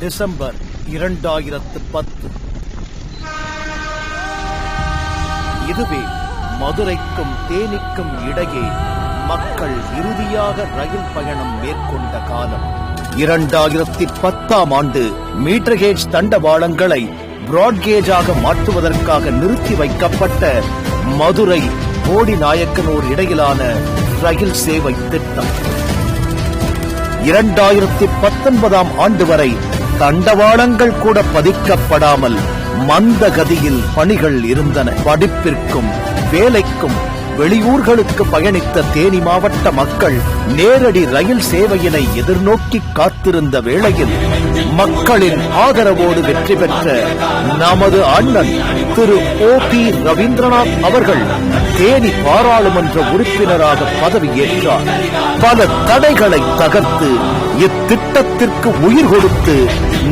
December இரண்டாயிரத்து பத்து. இதுவே மதுரைக்கும் தேனிக்கும் இடையே மக்கள் இறுதியாக ரயில் பயணம் மேற்கொண்ட காலம். இரண்டாயிரத்தி பத்தாம் ஆண்டு மீட்டர் கேஜ் தண்டவாளங்களை பிராட்கேஜாக மாற்றுவதற்காக நிறுத்தி வைக்கப்பட்ட மதுரை போடி நாயக்கனூர் இடையிலான ரயில் சேவை திட்டம். இரண்டாயிரத்தி பத்தொன்பதாம் ஆண்டு வரை தண்டவாளங்கள் கூட பதிக்கப்படாமல் மந்த கதியில் பணிகள் இருந்தன. படிப்பிற்கும் வேலைக்கும் வெளியூர்களுக்கு பயணித்த தேனி மாவட்ட மக்கள் நேரடி ரயில் சேவையினை எதிர்நோக்கி காத்திருந்த வேளையில் மக்களின் ஆதரவோடு வெற்றி பெற்ற நமது அண்ணன் திரு ஓ பி ரவீந்திரநாத் அவர்கள் தேனி பாராளுமன்ற உறுப்பினராக பதவியேற்றார் பல தடைகளை தகர்த்து இத்திட்டத்திற்கு உயிர் கொடுத்து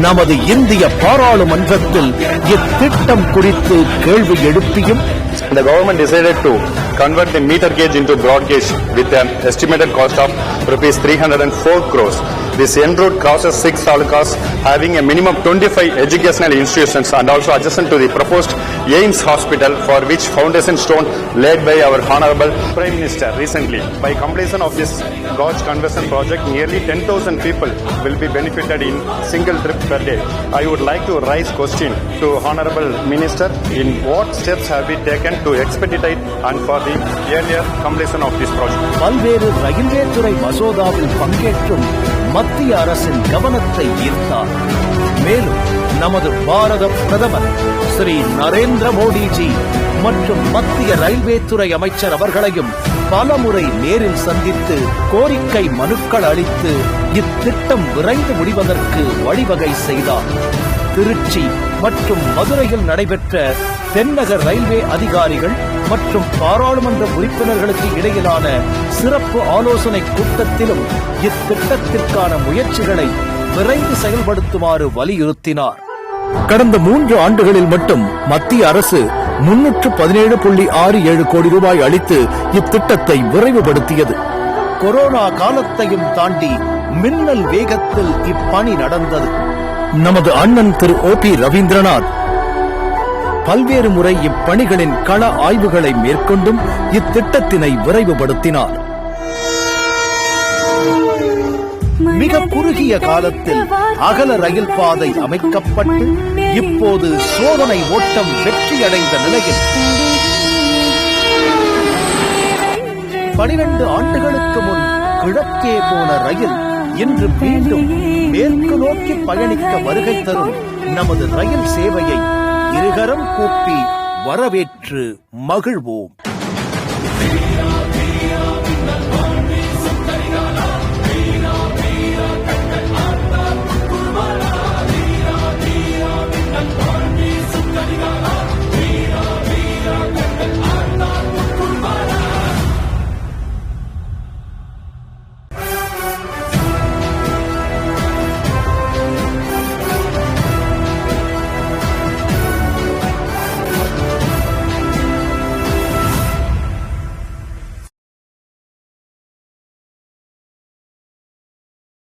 நமது இந்திய பாராளுமன்றத்தில் இத்திட்டம் குறித்து கேள்வி எழுப்பியும் The government decided to convert the meter gauge into broad gauge with an estimated cost of rupees 304 crores. This en route crosses six talukas having a minimum 25 educational institutions and also adjacent to the proposed AIMS hospital for which foundation stone laid by our honorable Prime Minister recently. By completion of this gauge conversion project, nearly 10,000 people will be benefited in single trip per day. I would like to raise question to honorable minister in what steps have been taken to expedite and for the earlier completion of this project. பல்வேறு railway துறை மசோதாவில் பங்கேற்றும் மத்திய அரசின் கவனத்தை ஈர்த்தார். மேலும் நமது பாரத பிரதமர் ஸ்ரீ நரேந்திர மோடிஜி மற்றும் மத்திய ரயில்வே துறை அமைச்சர் அவர்களையும் பலமுறை நேரில் சந்தித்து கோரிக்கை மனுக்கள் அளித்து இத்திட்டம் விரைந்து முடிவதற்கு வழிவகை செய்தார். திருச்சி மற்றும் மதுரையில் நடைபெற்ற தென்னக ரயில்வே அதிகாரிகள் மற்றும் பாராளுமன்ற உறுப்பினர்களுக்கு இடையிலான சிறப்பு ஆலோசனை கூட்டத்திலும் இத்திட்டத்திற்கான முயற்சிகளை விரைந்து செயல்படுத்துமாறு வலியுறுத்தினார். கடந்த மூன்று ஆண்டுகளில் மட்டும் மத்திய அரசு முன்னூற்று பதினேழு புள்ளி ஆறு ஏழு கோடி ரூபாய் அளித்து இத்திட்டத்தை விரைவுபடுத்தியது. கொரோனா காலத்தையும் தாண்டி மின்னல் வேகத்தில் இப்பணி நடந்தது. நமது அண்ணன் திரு ஓ பி ரவீந்திரநாத் பல்வேறு முறை இப்பணிகளின் கள ஆய்வுகளை மேற்கொண்டும் இத்திட்டத்தினை விரைவுபடுத்தினார். மிக குறுகிய காலத்தில் அகல ரயில் பாதை அமைக்கப்பட்டு இப்போது சோதனை ஓட்டம் வெற்றியடைந்த நிலையில் பனிரெண்டு ஆண்டுகளுக்கு முன் கிழக்கே போன ரயில் இன்று மீண்டும் மேற்கு நோக்கி பயணிக்க வருகை தரும் நமது ரயில் சேவையை இருகரம் கூப்பி வரவேற்று மகிழ்வோம்.